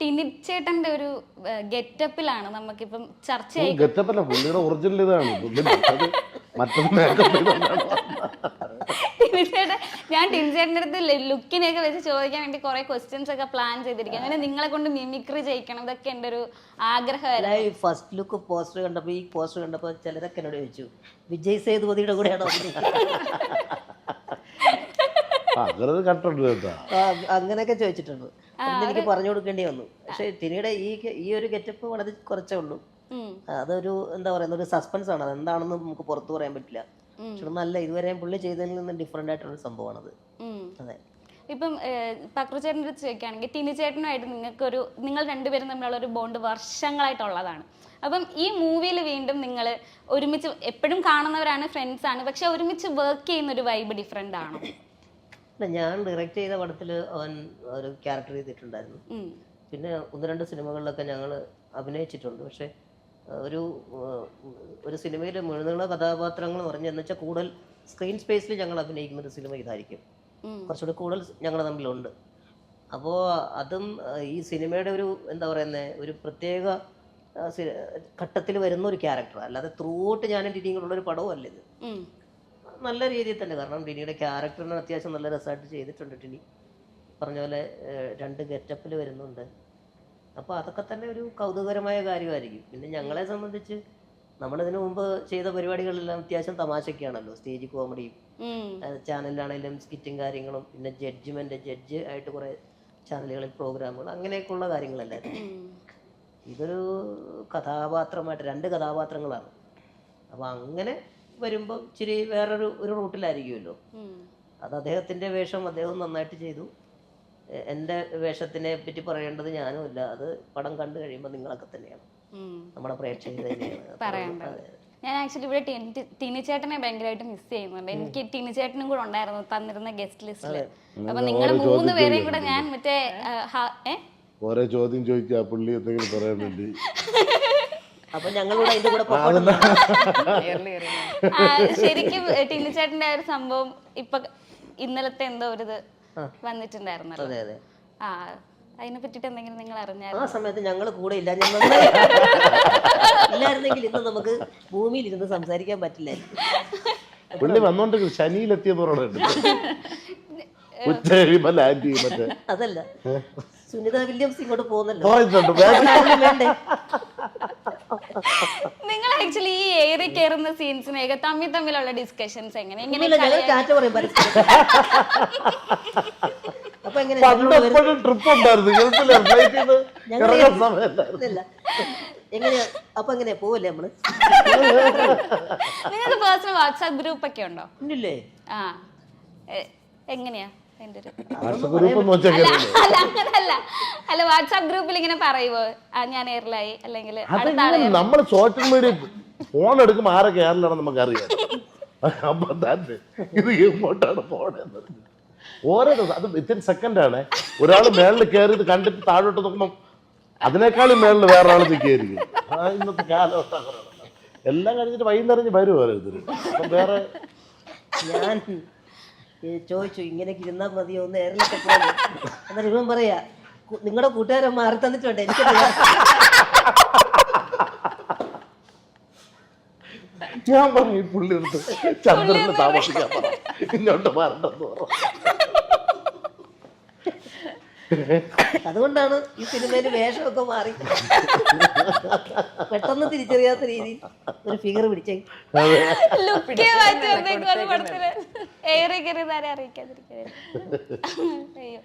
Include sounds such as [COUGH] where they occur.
ടിനിച്ചേട്ടന്റെ ഒരു ഗെറ്റപ്പിലാണ് നമുക്കിപ്പം ചർച്ച ചെയ്യ ഗെറ്റപ്പല്ല പുള്ളിയുടെ ഒറിജിനൽ ഇതാണ്. പുള്ളി മറ്റത് മറ്റൊന്ന് ടിനിച്ചേട്ടൻ ഞാൻ ടിനിച്ചേട്ടന്റെ അടുത്ത് ലുക്കിനെയൊക്കെ വെച്ച് ചോദിക്കാൻ വേണ്ടി കുറെ ക്വസ്റ്റ്യൻസ് ഒക്കെ പ്ലാൻ ചെയ്തിരിക്കും അങ്ങനെ നിങ്ങളെ കൊണ്ട് മിമിക്രി ചെയ്യിക്കണം. ഇതൊക്കെ എന്റെ ഒരു ആഗ്രഹമായിരുന്നു. അല്ല ഈ ഫസ്റ്റ് ലുക്ക് പോസ്റ്റർ കണ്ടപ്പോൾ ഈ പോസ്റ്റർ കണ്ടപ്പോൾ ചിലരൊക്കെ എന്നോട് ചോദിച്ചു വിജയ് സേതുപതിയുടെ കൂടെയാണോ? ആ, അങ്ങനെ ഒരു കട്ടുണ്ട് കേട്ടോ. ആ, അങ്ങനെയൊക്കെ ചോദിച്ചിട്ടുണ്ട്. അന്ന് എനിക്ക് പറഞ്ഞു കൊടുക്കേണ്ടി വന്നു. പക്ഷെ ടിനിയുടെ ഈ ഈ ഒരു ഗെറ്റപ്പ് വളരെ കുറച്ചേ ഉള്ളൂ. അതൊരു എന്താ പറയുന്ന ഒരു സസ്പെൻസ് ആണ്. അത് എന്താണെന്ന് നമുക്ക് പുറത്തു പറയാൻ പറ്റില്ല. പക്ഷെ നല്ല ഇതുവരെ പുള്ളി ചെയ്തതിൽ നിന്ന് ഡിഫറെന്റ് ആയിട്ടുള്ള സംഭവമാണത്. അതെ. ഇപ്പം പക്രുചേട്ടന്റെ അടുത്ത് ചോദിക്കുകയാണെങ്കിൽ ടിനിച്ചേട്ടനുമായിട്ട് നിങ്ങൾക്കൊരു നിങ്ങൾ രണ്ടുപേരും തമ്മിലുള്ള ഒരു ബോണ്ട് വർഷങ്ങളായിട്ടുള്ളതാണ്. അപ്പം ഈ മൂവിയിൽ വീണ്ടും നിങ്ങൾ ഒരുമിച്ച് എപ്പോഴും കാണുന്നവരാണ് ഫ്രണ്ട്സ് ആണ്. പക്ഷെ ഒരുമിച്ച് വർക്ക് ചെയ്യുന്ന ഒരു വൈബ് ഡിഫറെന്റ് ആണോ? അല്ല ഞാൻ ഡയറക്റ്റ് ചെയ്ത പടത്തിൽ അവൻ ഒരു ക്യാരക്ടർ ചെയ്തിട്ടുണ്ടായിരുന്നു. പിന്നെ ഒന്ന് രണ്ട് സിനിമകളിലൊക്കെ ഞങ്ങൾ അഭിനയിച്ചിട്ടുണ്ട്. പക്ഷേ ഒരു ഒരു സിനിമയിൽ മുഴുവനുള്ള കഥാപാത്രങ്ങൾ എന്ന് പറഞ്ഞാൽ എന്ന് വെച്ചാൽ കൂടുതൽ സ്ക്രീൻ സ്പേസിൽ ഞങ്ങൾ അഭിനയിക്കുന്ന ഒരു സിനിമ ഇതായിരിക്കും. കുറച്ചുകൂടി കൂടുതൽ ഞങ്ങൾ തമ്മിലുണ്ട്. അപ്പോൾ അതും ഈ സിനിമയുടെ ഒരു എന്താ പറയുന്നത് ഒരു പ്രത്യേക ഘട്ടത്തിൽ വരുന്ന ഒരു ക്യാരക്ടർ അല്ലാതെ ത്രൂ ഔട്ട് ഞാനും ടിനിയും ഒരു പടവും അല്ല ഇത്. നല്ല രീതിയിൽ തന്നെ. കാരണം ടിനിയുടെ ക്യാരക്ടറിന് അത്യാവശ്യം നല്ല രസമായിട്ട് ചെയ്തിട്ടുണ്ട് ടിനി. പറഞ്ഞ പോലെ രണ്ട് ഗെറ്റപ്പിൽ വരുന്നുണ്ട്. അപ്പോൾ അതൊക്കെ തന്നെ ഒരു കൗതുകകരമായ കാര്യമായിരിക്കും. പിന്നെ ഞങ്ങളെ സംബന്ധിച്ച് നമ്മളിതിനു മുമ്പ് ചെയ്ത പരിപാടികളെല്ലാം അത്യാവശ്യം തമാശക്കാണല്ലോ സ്റ്റേജ് കോമഡിയും ചാനലിലാണെങ്കിലും സ്കിറ്റും കാര്യങ്ങളും പിന്നെ ജഡ്ജ്മെന്റ് ജഡ്ജ് ആയിട്ട് കുറേ ചാനലുകളിൽ പ്രോഗ്രാമുകൾ അങ്ങനെയൊക്കെയുള്ള കാര്യങ്ങളല്ലായിരുന്നു. ഇതൊരു കഥാപാത്രമായിട്ട് രണ്ട് കഥാപാത്രങ്ങളാണ്. അപ്പോൾ അങ്ങനെ വരുമ്പോൾ ഇച്ചിരി വേറൊരു ഒരു റൂട്ടിലായിരിക്കുമല്ലോ. അത് അദ്ദേഹത്തിന്റെ വേഷം അദ്ദേഹം നന്നായിട്ട് ചെയ്തു. എന്റെ വേഷത്തിനെ പറ്റി പറയേണ്ടത് ഞാനും ഇല്ല. അത് പടം കണ്ടു കഴിയുമ്പോൾ നിങ്ങളൊക്കെ തന്നെയാണ്. നമ്മുടെ പ്രേക്ഷകർ തന്നെയാണ്. ഞാൻ ആക്ച്വലി ഇവിടെ ടിനി- ടിനിച്ചേട്ടനെ ഭയങ്കരമായിട്ട് മിസ് ചെയ്യുന്നുണ്ട്. എനിക്ക് ടിനിച്ചേട്ടനും കൂടെ ഉണ്ടായിരുന്നു തന്നിരുന്ന ഗസ്റ്റ് ലിസ്റ്റിൽ അപ്പൊ നിങ്ങൾ മൂന്ന് പേരെയും കൂടെ ഞാൻ മറ്റേ ഏ? ഓരോ ചോദ്യം ചോദിക്കുക പുള്ളി എന്തെങ്കിലും പറയാൻ വേണ്ടി. [LAUGHS] അപ്പൊ ഞങ്ങളിവിടെ അതിന്റെ കൂടെ പൊക്കോട്ടെ. ആ, ശരിക്കും ടിനിച്ചേട്ടന്റെ ആ ഒരു സംഭവം ഇപ്പൊ ഇന്നലത്തെ എന്തോ ഒരു ഇത് വന്നിട്ടുണ്ടായിരുന്നല്ലോ. അതെ അതെ. ആ അതിനെ പറ്റിട്ട് എന്തെങ്കിലും നിങ്ങൾ ആ സമയത്ത് ഞങ്ങൾ കൂടെ ഇല്ല ഞങ്ങൾ ഇല്ലായിരുന്നെങ്കിൽ ഇന്ന് നമുക്ക് ഭൂമിയിൽ ഇരുന്ന് സംസാരിക്കാൻ പറ്റില്ലായിരുന്നു പുള്ളി വന്നോണ്ട് ശനിയിലെത്തിയെന്ന് പറയുന്നുണ്ട് ഉച്ച കഴിയുമ്പോ ലാൻഡ് ചെയ്യും മറ്റേ അതല്ല സുനിത വില്യംസ് ഇങ്ങോട്ട് പോകുന്നല്ലോ. പോയിട്ടുണ്ട് വേണ്ട. വേണ്ടേ? നിങ്ങൾ ആക്ച്വലി ഈ ഏറി കയറുന്ന സീൻസിനെയൊക്കെ തമ്മിൽ തമ്മിലുള്ള ഡിസ്കഷൻസ് എങ്ങനെ? ഇങ്ങനെ ഒന്നുമില്ല ഞങ്ങൾ ടാറ്റ പറയും പരസ്പരം അപ്പൊ എങ്ങനെ? ട്രിപ്പ് ഉണ്ടായിരുന്നു ഇറങ്ങുന്ന ഇല്ല. എങ്ങനെയാ അപ്പൊ എങ്ങനെയാ പോവല്ലേ നമ്മൾ? നിങ്ങൾക്ക് പേഴ്സണൽ വാട്സാപ്പ് ഗ്രൂപ്പ് ഒക്കെ ഉണ്ടോ? ഇല്ലേ ആ. എ- എങ്ങനെയാ? അതിന്റെ ഒരു അല്ല അങ്ങനല്ല. അല്ല വാട്സാപ്പ് ഗ്രൂപ്പിൽ ഇങ്ങനെ പറയുവോ? ആ ഞാൻ എയറിലായി അല്ലെങ്കിൽ അടുത്ത ആളെ നമ്മൾ സോഷ്യൽ മീഡിയ ഫോൺ എടുക്കുമ്പോൾ ആരെ കേരളാണെന്ന് നമുക്ക് അറിയാം അപ്പൊ തന്നെ ഇത് എങ്ങോട്ടാണ് പോണെന്നത് ഓരോ ദിവസം അത് വിത്തിൻ സെക്കൻഡാണ് ഒരാൾ മേളിൽ കയറി ഇത് കണ്ടിട്ട് താഴോട്ട് നോക്കുമ്പോൾ അതിനേക്കാളും മേളിൽ വേറെ ആൾ നിൽക്കുകയായിരിക്കും. ആ ഇന്നത്തെ കാലഘട്ടം അങ്ങനെയാണ്. എല്ലാം കഴിഞ്ഞിട്ട് വൈകുന്നേരം വരും ഓരോരുത്തർ അപ്പം വേറെ ഞാൻ ചോദിച്ചു ഇങ്ങനെയൊക്കെ ഇരുന്നാൽ മതിയോ? ഒന്ന് പോകും എന്നിട്ട് ഇവൻ പറയാ നിങ്ങളുടെ കൂട്ടുകാരൻ മാറി തന്നിട്ടുണ്ട് എനിക്ക് ഞാൻ പറഞ്ഞു ഈ പുള്ളി എടുത്ത് ചന്ദ്രന് താമസിക്കാൻ പറ. ഇങ്ങോട്ട് മാറണ്ടെന്ന് പറഞ്ഞു അതുകൊണ്ടാണ് ഈ സിനിമയിൽ വേഷമൊക്കെ മാറി. പെട്ടെന്ന് തിരിച്ചറിയാത്ത രീതിയിൽ ഒരു ഫിഗർ പിടിച്ചേ. എയറി അയ്യോ.